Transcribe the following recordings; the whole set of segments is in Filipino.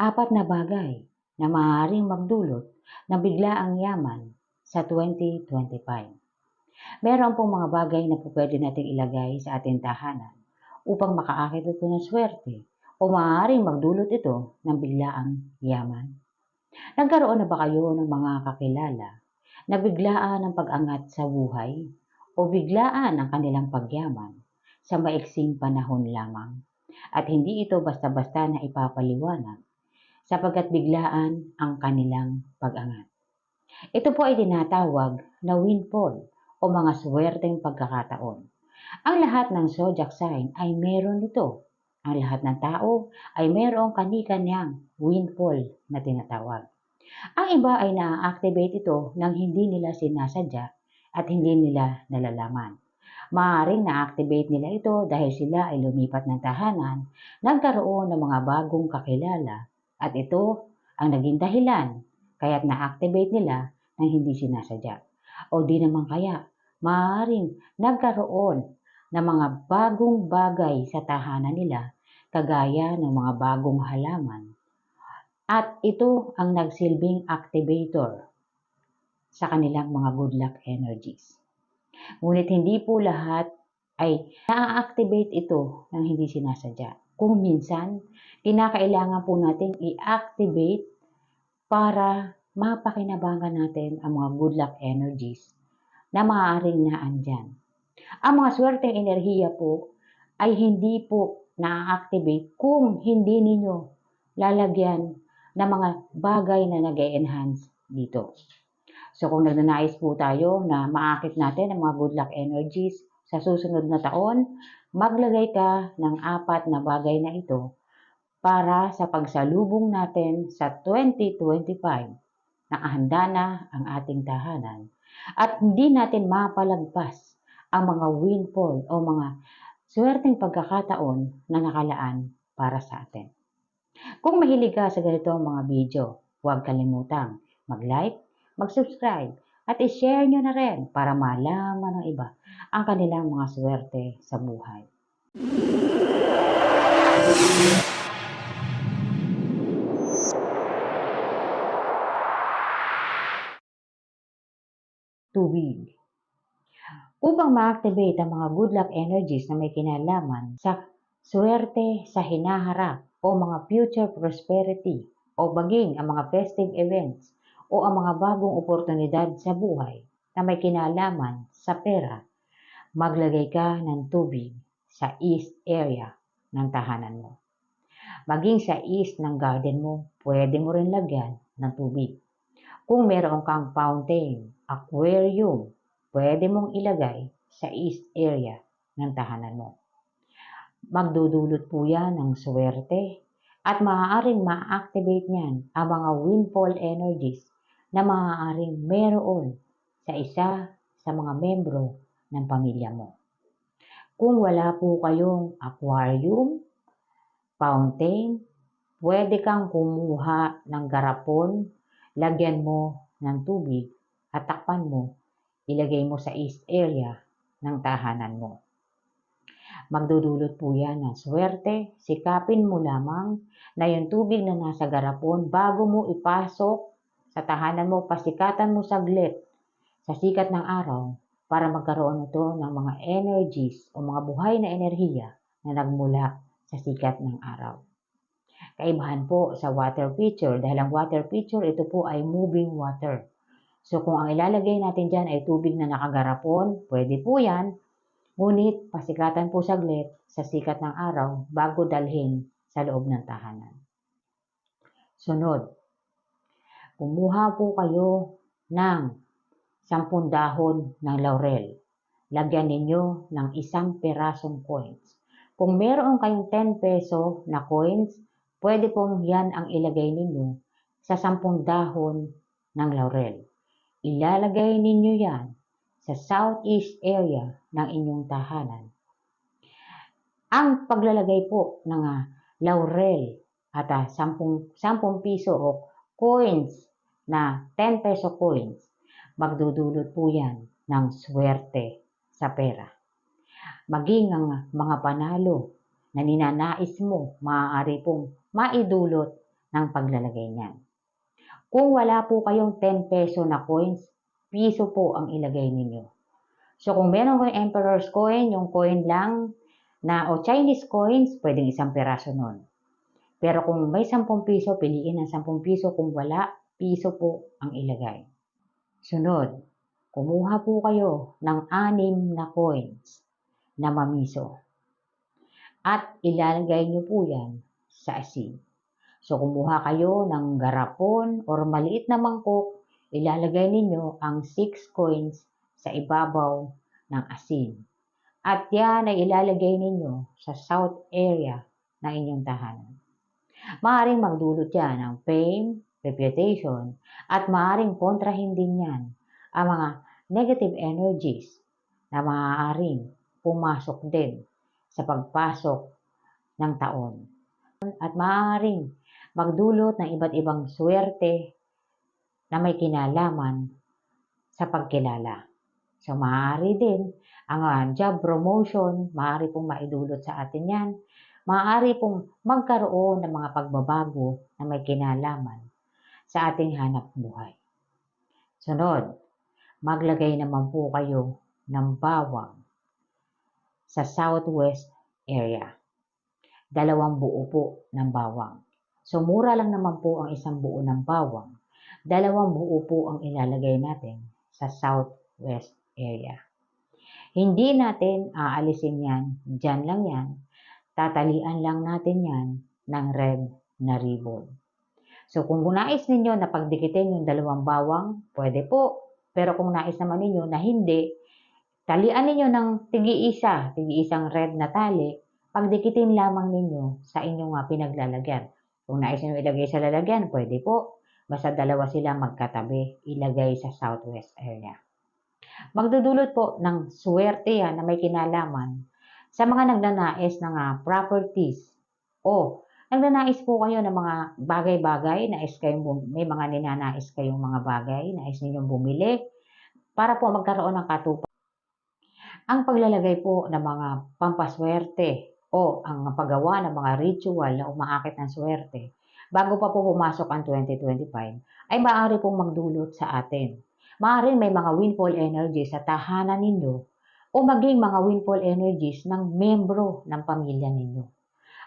apat na bagay na maaaring magdulot ng biglaang yaman sa 2025. Meron pong mga bagay na po pwede nating ilagay sa ating tahanan upang makaakit ito ng swerte o maaaring magdulot ito ng biglaang yaman. Nagkaroon na ba kayo ng mga kakilala na biglaan ang pag-angat sa buhay o biglaan ang kanilang pagyaman sa maiksing panahon lamang? At hindi ito basta-basta na ipapaliwanag sapagkat biglaan ang kanilang pag-angat. Ito po ay tinatawag na windfall o mga swerteng pagkakataon. Ang lahat ng zodiac sign ay meron nito. Ang lahat ng tao ay merong kani-kanyang windfall na tinatawag. Ang iba ay na-activate ito nang hindi nila sinasadya at hindi nila nalalaman. Maaring na-activate nila ito dahil sila ay lumipat ng tahanan, nagkaroon ng mga bagong kakilala at ito ang naging dahilan kaya't na-activate nila nang hindi sinasadya. O di naman kaya, maaaring nagkaroon ng mga bagong bagay sa tahanan nila kagaya ng mga bagong halaman. At ito ang nagsilbing activator sa kanilang mga good luck energies. Ngunit hindi po lahat ay na-activate ito nang hindi sinasadya. Kung minsan, kinakailangan po natin i-activate para mapakinabangan natin ang mga good luck energies na maaaring naandyan. Ang mga swerteng enerhiya po ay hindi po na-activate kung hindi ninyo lalagyan ng mga bagay na nag enhance dito. So kung nagnanais po tayo na maakit natin ang mga good luck energies sa susunod na taon, maglagay ka ng apat na bagay na ito para sa pagsalubong natin sa 2025 na ahanda na ang ating tahanan at hindi natin mapalagpas ang mga windfall o mga swerteng pagkakataon na nakalaan para sa atin. Kung mahilig ka sa ganito mga video, huwag kalimutang mag-like, mag-subscribe, at i-share nyo na rin para malaman ng iba ang kanilang mga swerte sa buhay. Tubig Upang ma-activate ang mga good luck energies na may kinalaman sa swerte sa hinaharap o mga future prosperity o baging ang mga festive events o ang mga bagong oportunidad sa buhay na may kinalaman sa pera, maglagay ka ng tubig sa east area ng tahanan mo. Maging sa east ng garden mo, pwede mo rin lagyan ng tubig. Kung meron kang fountain, aquarium, pwede mong ilagay sa east area ng tahanan mo. Magdudulot po yan ng swerte at maaaring ma-activate niyan ang mga windfall energies na maaaring meron sa isa sa mga membro ng pamilya mo. Kung wala po kayong aquarium, fountain, pwede kang kumuha ng garapon, lagyan mo ng tubig at takpan mo ilagay mo sa east area ng tahanan mo. Magdudulot po yan ng swerte. Sikapin mo lamang na yung tubig na nasa garapon bago mo ipasok sa tahanan mo, pasikatan mo saglit sa sikat ng araw para magkaroon ito ng mga energies o mga buhay na enerhiya na nagmula sa sikat ng araw. Kaibahan po sa water pitcher dahil ang water pitcher ito po ay moving water. So kung ang ilalagay natin dyan ay tubig na nakagarapon, pwede po yan. Ngunit pasikatan po saglit sa sikat ng araw bago dalhin sa loob ng tahanan. Sunod, kumuha po kayo ng sampung dahon ng laurel. Lagyan ninyo ng isang perasong coins. Kung meron kayong 10 peso na coins, pwede pong yan ang ilagay ninyo sa sampung dahon ng laurel. Ilalagay ninyo yan sa southeast area ng inyong tahanan. Ang paglalagay po ng uh, laurel at uh, 10, 10 piso o coins na 10 peso coins, magdudulot po yan ng swerte sa pera. Maging ang mga panalo na ninanais mo, maaari pong maidulot ng paglalagay niyan. Kung wala po kayong 10 peso na coins, piso po ang ilagay ninyo. So kung meron kayong Emperor's coin, yung coin lang na o Chinese coins, pwedeng isang peraso nun. Pero kung may 10 piso, piliin ng 10 piso. Kung wala, piso po ang ilagay. Sunod, kumuha po kayo ng anim na coins na mamiso. At ilalagay nyo po yan sa asin. So kumuha kayo ng garapon or maliit na mangkok, ilalagay ninyo ang 6 coins sa ibabaw ng asin. At yan ay ilalagay ninyo sa south area ng inyong tahanan. Maaring magdulot yan ng fame, reputation, at maaring kontrahin din yan ang mga negative energies na maaaring pumasok din sa pagpasok ng taon. At maaaring magdulot ng iba't ibang swerte na may kinalaman sa pagkilala. So, maaari din ang ah, job promotion, maaari pong maidulot sa atin yan. Maaari pong magkaroon ng mga pagbabago na may kinalaman sa ating hanap buhay. Sunod, maglagay naman po kayo ng bawang sa southwest area. Dalawang buo po ng bawang. So, mura lang naman po ang isang buo ng bawang. Dalawang buo po ang ilalagay natin sa southwest area. Hindi natin aalisin yan, dyan lang yan. Tatalian lang natin yan ng red na ribbon. So, kung nais ninyo na pagdikitin yung dalawang bawang, pwede po. Pero kung nais naman ninyo na hindi, talian ninyo ng tigi-isa, tigi-isang red na tali, pagdikitin lamang ninyo sa inyong uh, pinaglalagyan. Kung nais nyo ilagay sa lalagyan, pwede po. Basta dalawa sila magkatabi, ilagay sa southwest area. Magdudulot po ng swerte yan na may kinalaman sa mga nagnanais ng uh, properties o nagnanais po kayo ng mga bagay-bagay, nais kayong may mga ninanais kayong mga bagay, nais ninyong bumili para po magkaroon ng katuparan. Ang paglalagay po ng mga pampaswerte o ang paggawa ng mga ritual na umaakit ng swerte bago pa po pumasok ang 2025 ay maaari pong magdulot sa atin. Maaaring may mga windfall energies sa tahanan ninyo o maging mga windfall energies ng membro ng pamilya ninyo.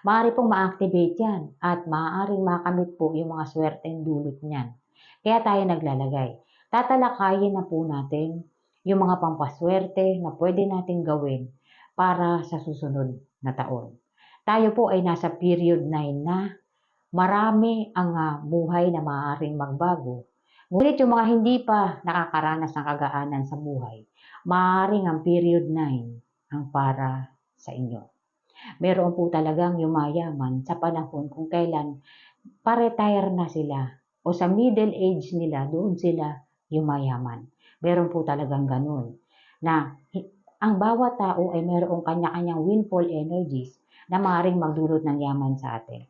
Maaari pong ma-activate yan at maaaring makamit po yung mga swerteng dulot niyan. Kaya tayo naglalagay. Tatalakayin na po natin yung mga pampaswerte na pwede natin gawin para sa susunod na taon. Tayo po ay nasa period 9 na marami ang uh, buhay na maaaring magbago. Ngunit yung mga hindi pa nakakaranas ng kagaanan sa buhay, maaaring ang period 9 ang para sa inyo. Meron po talagang yumayaman sa panahon kung kailan pa-retire na sila o sa middle age nila, doon sila yumayaman. Meron po talagang ganun na ang bawat tao ay mayroong kanya-kanyang windfall energies na maaaring magdulot ng yaman sa atin.